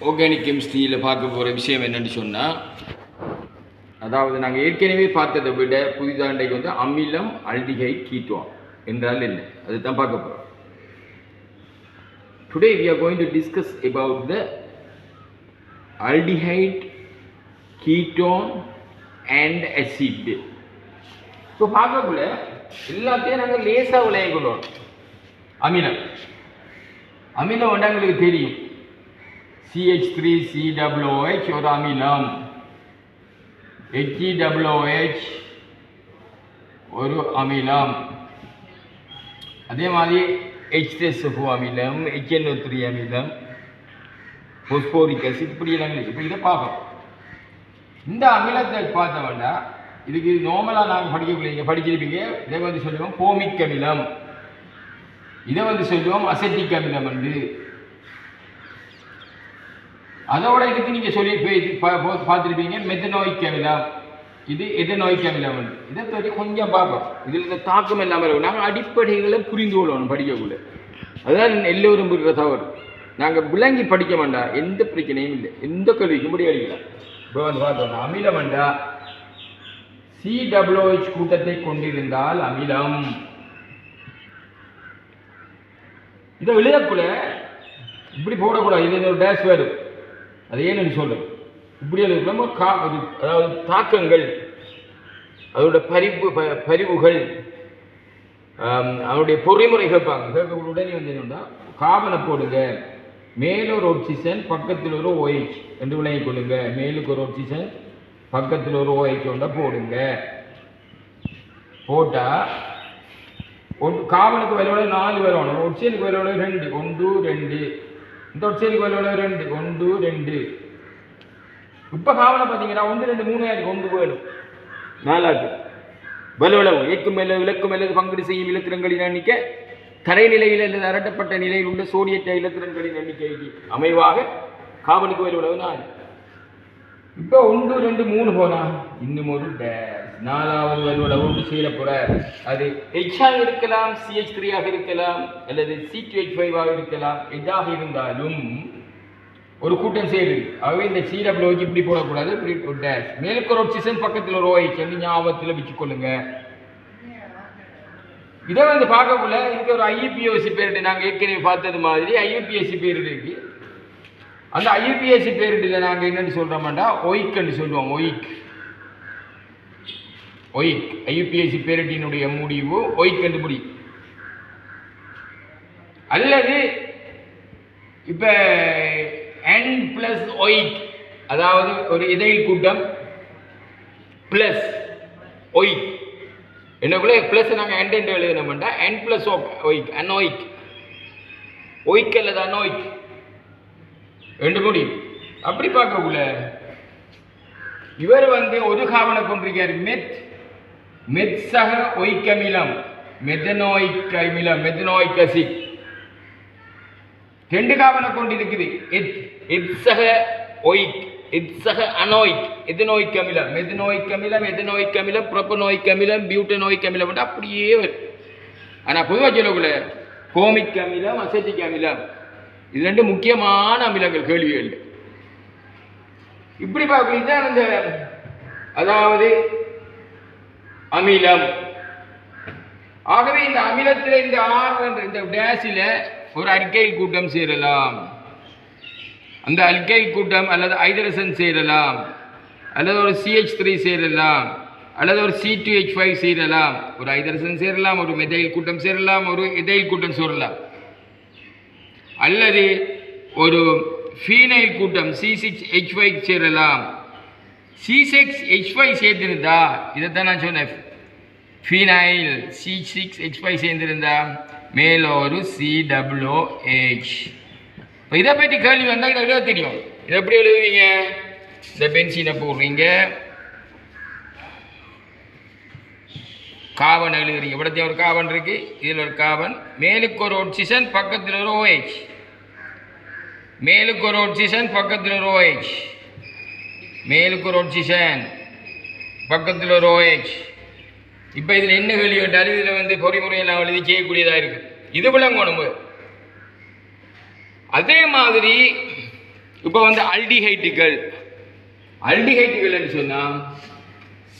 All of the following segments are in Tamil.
ஆர்கானிக் கெமிஸ்ட்ரியில் பார்க்க போகிற விஷயம் என்னென்னு சொன்னால் அதாவது நாங்கள் ஏற்கனவே பார்த்ததை விட புதிதாக இன்றைக்கு வந்து அமிலம் அல்டிகை கீட்டோன் என்றால் என்ன? அதுதான் பார்க்க போகிறோம் today we are going to discuss about the aldehyde ketone and acid இப்போ பார்க்கக்குள்ள எல்லாத்தையும் நாங்கள் லேசாக விளைய அமிலம். அமிலம் வந்து எங்களுக்கு தெரியும். சிஹெச் த்ரீ ஒரு அமிலம். ஹெச்இடபிள்யூஹெச் ஒரு அமிலம். அதே மாதிரி ஹெச்எஸ்எஃப் அமிலம் ஹெச்என்ஓ த்ரீ அமிலம் பொஸ்போரிக் அசிட் இப்படி எல்லாம் இப்போ இதை பார்க்கணும். இந்த அமிலத்தை பார்த்தோம்னா இதுக்கு நார்மலாக நாங்கள் படிக்கக்கூடிய படிச்சிருப்பீங்க. இதை வந்து சொல்லுவோம் கோமிக் அமிலம். இதை வந்து சொல்லுவோம் அசெட்டிக் அமிலம் வந்து. அதோட இதுக்கு நீங்கள் சொல்லி போய் பா- பா- பார்த்திருப்பீங்க இது எது அமிலம் வந்து இதை பற்றி கொஞ்சம் பார்ப்போம். இதில் இந்த தாக்கம் இல்லாமல் இருக்கும். நாங்கள் அடிப்படைகளை புரிந்து கொள்ளணும் படிக்கக்குள்ள. அதுதான் எல்லோரும் புரிகிற தவறு. நாங்கள் விளங்கி படிக்க வேண்டாம். எந்த பிரச்சனையும் இல்லை. எந்த கல்விக்கும் படி அடிக்கலாம் இப்போ வந்து பார்த்தோம்னா அமிலம் வேண்டா. சிடபிள்யூஹெச் கூட்டத்தை கொண்டிருந்தால் அமிலம். இதை எழுதக்குள்ள இப்படி போடக்கூடாது. இது ஒரு டேஷ் வரும் அது ஏன்னு சொல்லும் இப்படி நம்ம கா அதாவது தாக்கங்கள் அதோட பரிவு ப- பரிவுகள் அவருடைய பொறிமுறை கேட்பாங்க கேட்க உடனே வந்து என்னென்னா காவனை போடுங்க. மேல ஒரு ஆக்சிஜன் பக்கத்தில் ஒரு ஓஎச் என்று விளங்கிக் கொள்ளுங்க. மேலுக்கு ஒரு ஆக்சிஜன் பக்கத்தில் ஒரு OH ஒன்றை போடுங்க. போட்டால் ஒன் காவலுக்கு விலையோட நாலு வரணும் ஒட்சியலுக்கு விலையோட ரெண்டு. ஒன்று ரெண்டு. இந்த ஒட்சியலுக்கு விலையோட ரெண்டு ஒன்று ரெண்டு. இப்போ காவலை பார்த்தீங்கன்னா ஒன்று ரெண்டு மூணு ஆயிருக்கு ஒன்று வேணும். நாலாக்கு வலுவளவு ஏக்கும் மேல விளக்கும் மேல பங்கீடு செய்யும் இலத்திரங்களின் எண்ணிக்கை. தரைநிலையில் அல்லது அரட்டப்பட்ட நிலையில் உள்ள சோடியற்ற இலத்திரங்களின் எண்ணிக்கைக்கு அமைவாக காவலுக்கு வலுவளவு நாலு இப்போ ஒன்று ரெண்டு மூணு போனா இன்னும் ஒரு டேஷ் நாலாவது வலுவளவு ஒன்று செய்யற அது ஹெச்ஆக இருக்கலாம் சிஹெச் த்ரீயாக இருக்கலாம் அல்லது சி டூ ஹெச் ஃபைவாக இருக்கலாம் எதாக இருந்தாலும் ஒரு கூட்டம் சேரு. ஆகவே இந்த சிடபிள்யூக்கு இப்படி போடக்கூடாது இப்படி ஒரு டேஷ் மேலுக்கு ஒரு ஆக்சிஜன் பக்கத்தில் ஒரு ஓய்க்கு வந்து ஞாபகத்தில் வச்சுக்கொள்ளுங்க. இதை வந்து பார்க்கக்குள்ள இதுக்கு ஒரு ஐயுபிஎஸ்சி பேரிட்டு நாங்கள் ஏற்கனவே பார்த்தது மாதிரி ஐயுபிஎஸ்சி பேரிட்டு இருக்கு. அந்த ஐயுபிஎஸ்சி பேரிட்டில் நாங்கள் என்னென்னு சொல்கிறோம்டா ஒய்க்குன்னு சொல்லுவோம் ஒயிக் ஒய் ஐயுபிஎஸ்சி பேரட்டியினுடைய முடிவு ஒய் முடி அல்லது இப்போ என் பிளஸ் ஒயிட் அதாவது ஒரு இதை கூட்டம் பிளஸ் ஒயிட் என்னக்குள்ள ப்ளஸ் நாங்கள் என் என்று எழுதினோம்னா என் பிளஸ் அன் ஒய்க் ஒய்க் அல்லது அனோயிக் ரெண்டு முடியும் அப்படி பார்க்கக்குள்ள இவர் வந்து ஒதுகாவன காவனை கொண்டிருக்கார் மெத் மெத் ஒய்க்கமிலம் மெதனோய்க்கமிலம் அமிலம் மெத்தனோயிக் அமிலம் ரெண்டு காவனை கொண்டிருக்குது. எத் எத்சக ஒய்க் எத்சக அனோய்க் எதனோய்க் அமிலம் மெதனோய்க் அமிலம் எதனோய்க் அமிலம் ப்ரொப்பனோய்க் அமிலம் பியூட்டனோய்க் அமிலம் அப்படியே வரும். ஆனால் பொதுவாக சொல்லக்குள்ள கோமிக் அமிலம் அசட்டிக் அமிலம் இது ரெண்டு முக்கியமான அமிலங்கள் கேள்விகள். இப்படி பார்க்கலாம் இதுதான் இந்த அதாவது அமிலம். ஆகவே இந்த அமிலத்தில் இந்த ஆர் என்ற இந்த டேஸில் ஒரு அல்கைல் கூட்டம் சேரலாம். அந்த அல்கைல் கூட்டம் அல்லது ஐதரசன் சேரலாம். அல்லது ஒரு சிஹெச் த்ரீ சேரலாம். அல்லது ஒரு சி டூ ஹெச் ஃபைவ் சேரலாம். ஒரு ஐதரசன் சேரலாம் ஒரு மெதைல் கூட்டம் சேரலாம் ஒரு இதைல் கூட்டம் சேரலாம். அல்லது ஒரு ஃபீனைல் கூட்டம் சி சிக்ஸ் ஹெச் ஃபைவ் சேரலாம். சி சிக்ஸ் ஹெச் ஃபைவ் இதை இதைத்தான் நான் சொன்னேன். Phenyl C six H five சேர்ந்திருந்தா மேல ஒரு சி டபிள்யூ இப்போ இதை பற்றி கேள்வி வந்தால் இதை எழுத தெரியும். இதை எப்படி எழுதுவீங்க? இந்த பென்சினை போடுறீங்க. காவன் எழுதுறீங்க. இவ்வளோத்தையும் ஒரு காவன் இருக்கு. இதில் ஒரு காவன். மேலுக்கு ஒரு ஆக்சிஜன் பக்கத்தில் ஒரு ஓஹெச் மேலுக்கு ஒரு ஆக்சிஜன் பக்கத்தில் ஒரு ஓஹெச் மேலுக்கு ஒரு ஆக்சிஜன் பக்கத்தில் ஒரு ஓஹெச் இப்போ இதில் என்ன கேள்வி கேட்டாலும் இதில் வந்து பொறிமுறையெல்லாம் எழுதி செய்யக்கூடியதாக இருக்குது இது விளங்கணும் அதே மாதிரி இப்போ வந்து அல்டிஹைட்டுகள். அல்டிஹைட்டுகள் சொன்னால்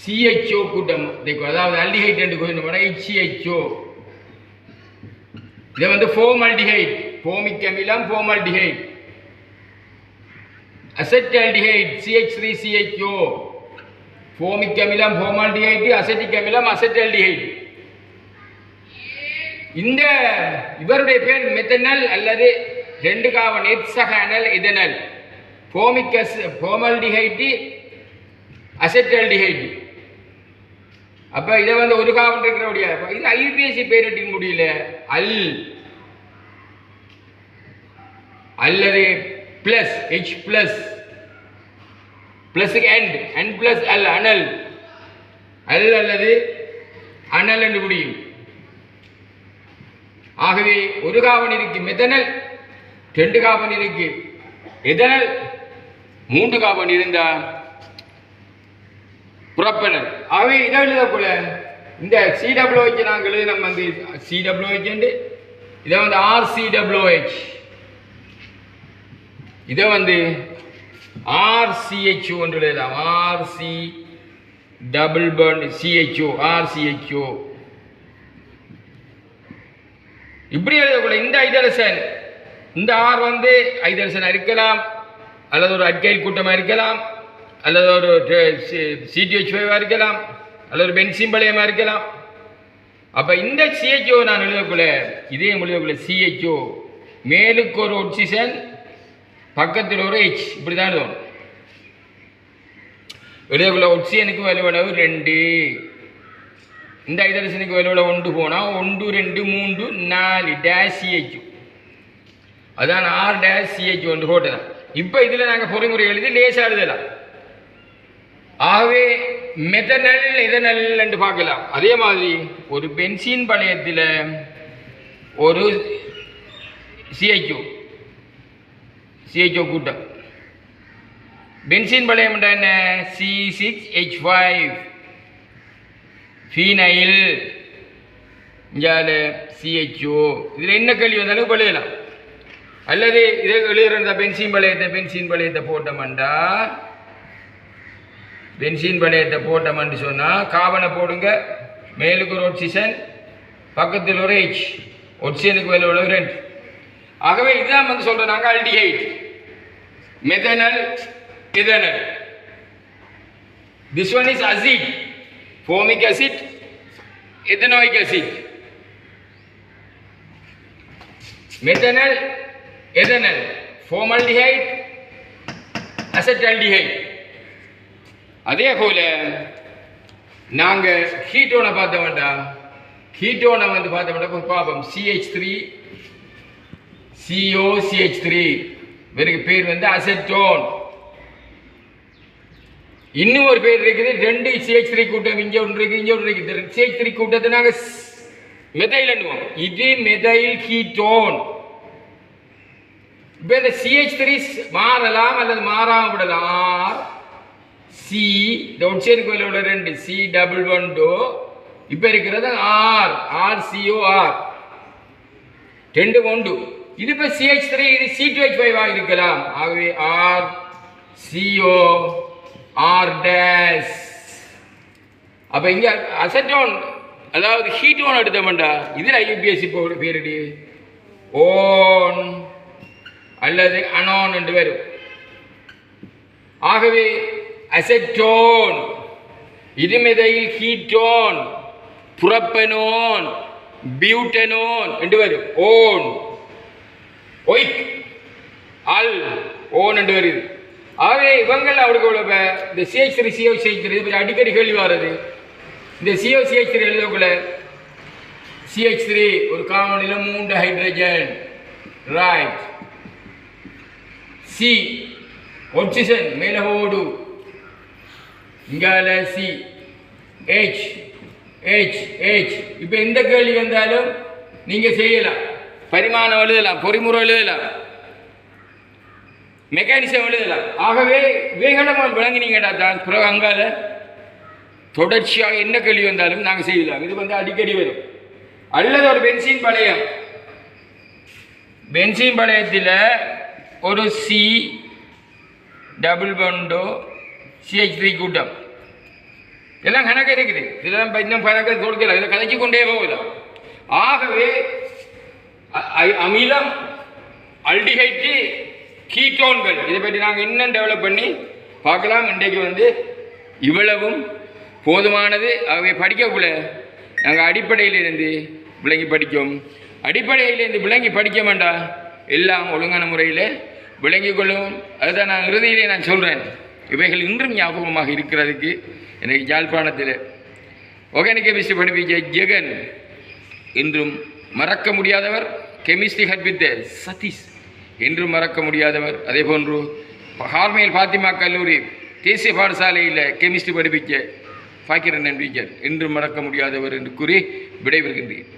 சிஹெச்ஓ கூட்டம் அதாவது அல்டிஹைட் என்று கொஞ்சம் ஹெச்சிஹெச்ஓ இதை வந்து ஃபோமல்டிஹைட் ஃபோமிக் அமிலம் formaldehyde acetaldehyde CH three CHO formic அமிலம் ஃபோமால்டிஹைட் அசெட்டிக் அமிலம் அசெட்டல்டிஹைட் இந்த இவருடைய பேர் மெத்தனல் அல்லது ரெண்டு காவன் எத்சகனல் இதனல். ஃபோமிக் அஸ் ஃபோமல்டிஹைட்டு அசெட்டல்டிஹைட் அப்போ இதை வந்து ஒரு காவன் இருக்கிறபடியா? இது ஐபிஎஸ்சி பேரிட்டின் முடியல. அல் அல்லது பிளஸ் ஹெச் பிளஸ் பிளஸுக்கு எண்ட் அண்ட் பிளஸ் அல் அனல் அல் அல்லது அனல் என்று முடியும். ஆகவே ஒரு காவன் இருக்கு மெதனல் ரெண்டு காவன் இருக்கு எதனல் மூன்று காவன் இருந்தா புறப்பனல் ஆகவே இதை எழுதக்குள்ள இந்த சிடபிள்யூஹெச் நாங்கள் நம்ம வந்து சிடபிள்யூஹெச் இதை வந்து ஆர்சிடபிள்யூஹெச் இதை வந்து ஆர்சிஹெச்ஓ என்று எழுதலாம். ஆர்சி டபுள் பர்ன் சிஹெச்ஓ ஆர்சிஹெச்ஓ இப்படி எழுதக்கூட இந்த ஐதரசன் இந்த ஆர் வந்து ஐதரசன் இருக்கலாம் அல்லது ஒரு அட்கைல் கூட்டமாக இருக்கலாம் அல்லது ஒரு சிடிஹெச்ஓவாக இருக்கலாம் அல்லது ஒரு பென்சிம்பளையமாக இருக்கலாம். அப்போ இந்த சிஹெச்ஓ நான் எழுதக்குள்ள இதே எழுதக்குள்ள சிஹெச்ஓ மேலுக்கு ஒரு ஒட்சிசன் பக்கத்தில் ஒரு ஹெச் இப்படி தான் எழுதணும் எழுதக்குள்ள ஒட்சியனுக்கு வலுவளவு ரெண்டு. இந்த ஐதரசனுக்கு வலுவளவு ஒன்று போனால் ஒன்று ரெண்டு மூன்று நாலு டேஷ் சிஹெச் அதான் ஆர் டேஷ் சிஹெச் ஒன்று போட்டதான் இப்போ இதில் நாங்கள் பொறிமுறை எழுதி லேசாக எழுதலாம். ஆகவே மெதனல் எதனல் என்று பார்க்கலாம். அதே மாதிரி ஒரு பென்சின் பழையத்தில் ஒரு சிஐக்யூ சிஹெச்ஓ கூட்டம் பென்சின் பழையம் என்ன? C six H five phenyl இங்கால சிஹெச்ஓ இதில் என்ன கேள்வி வந்தாலும் பழையலாம் அல்லது இதே எழுதுற பென்சின் பழையத்தை பென்சின் பழையத்தை போட்டோம்டா. பென்சின் பழையத்தை போட்டோம்னு சொன்னால் காவனை போடுங்க. மேலுக்கு ஒரு ஆக்சிஜன் பக்கத்தில் ஒரு ஹெச் ஒட்சிசனுக்கு வேலை ஒரு ரெண்டு ஆகவே இதுதான் வந்து சொல்கிறோம் நாங்கள் aldehyde. Methanal ethanal this one is acid formic acid ethanoic acid Methanol, ethanal formaldehyde acetaldehyde அதே போல நாங்கள் ஹீட்டோனை பார்த்த வேண்டாம் வந்து பார்த்த வேண்டாம் பாபம் CH three CO CH three இவருக்கு பேர் வந்து அசெட்டோன் இன்னும் ஒரு பேர் இருக்குது. ரெண்டு சிஹெச் த்ரீ கூட்டம் இங்கே ஒன்று இருக்குது இங்கே ஒன்று இருக்குது சிஹெச் த்ரீ கூட்டத்தை நாங்கள் மெதைல் அண்ணுவோம் இது மெதைல் கீட்டோன் இப்போ இந்த சிஹெச் த்ரீ மாறலாம் அல்லது மாறாம விடலாம் ஆர் சி இந்த உச்சேரி உள்ள ரெண்டு சி டபுள் ஒன் டோ இப்போ இருக்கிறது ஆர் ஆர் சிஓ ஆர் ரெண்டு ஒன்று இது இப்போ சிஹெச் த்ரீ இது சி டூ ஹெச் ஃபைவ் இருக்கலாம் ஆகவே ஆர் சிஓ ஆர் டேஸ் அப்போ இங்கே அசட்டோன் அதாவது ஹீட்டோன் எடுத்தோம்டா. இதில் ஐயூபிஎஸ்சி போட பேரடி? ஓன் அல்லது அனோன் என்று வரும் ஆகவே அசெட்டோன் இருமிதையில் ஹீட்டோன் புறப்பனோன் பியூட்டனோன் என்று வரும் ஓன் ஒய்க் அல் ஓன் என்று வருது. ஆகவே இவங்கள் அவருக்கு உள்ள இந்த CH three CO CH three இது அடிக்கடி கேள்வி வர்றது. இந்த சிஓ சிஹெச் த்ரீ எழுதக்குள்ள சிஹெச் த்ரீ ஒரு காமனில் மூன்று ஹைட்ரஜன். ரைட் சி ஒட்சிசன் மேலகோடு. இங்கால சி ஹெச் ஹெச் ஹெச் இப்போ எந்த கேள்வி வந்தாலும் நீங்கள் செய்யலாம். பரிமாணம் எழுதலாம் பொறிமுறை எழுதலாம் மெக்கானிசம் எழுதலாம். ஆகவே வேகனமாக விளங்கினீங்கடா தான் பிறகு அங்கால தொடர்ச்சியாக என்ன கேள்வி வந்தாலும் நாங்கள் செய்யலாம். இது வந்து அடிக்கடி வரும். அல்லது ஒரு பென்சின் பழையம் பென்சின் பழையத்தில் ஒரு சி டபுள் பண்டோ சிஹெச் த்ரீ கூட்டம். எல்லாம் கணக்கு இருக்குது. இதெல்லாம் இன்னும் கணக்கு கொடுக்கல. இதில் கதைச்சு கொண்டே போகலாம். ஆகவே அமிலம் அல்டிஹைட்டு கீட்டோன்கள். இதை பற்றி நாங்கள் இன்னும் டெவலப் பண்ணி பார்க்கலாம். இன்றைக்கு வந்து இவ்வளவும் போதுமானது. அவை படிக்கக்குள்ள நாங்கள் அடிப்படையிலிருந்து விளங்கி படிக்கும் அடிப்படையிலிருந்து விளங்கி படிக்க வேண்டாம் எல்லாம் ஒழுங்கான முறையில் விளங்கிக் கொள்ளும். அதுதான் நான் இறுதியிலே நான் சொல்கிறேன் இவைகள் இன்றும் ஞாபகமாக இருக்கிறதுக்கு எனக்கு யாழ்ப்பாணத்தில். ஒகேனிக்க மிஸ்ட் படிப்பிக்க ஜெகன் இன்றும் மறக்க முடியாதவர். கெமிஸ்ட்ரி கற்பித்த சதீஷ் என்றும் மறக்க முடியாதவர். அதே போன்று ஹார்மேல் ஃபாத்திமா கல்லூரி தேசிய பாடசாலையில் கெமிஸ்ட்ரி படிப்பிக்க பாக்கிரன் டீச்சர் என்றும் மறக்க முடியாதவர் என்று கூறி விடைபெறுகின்றேன்.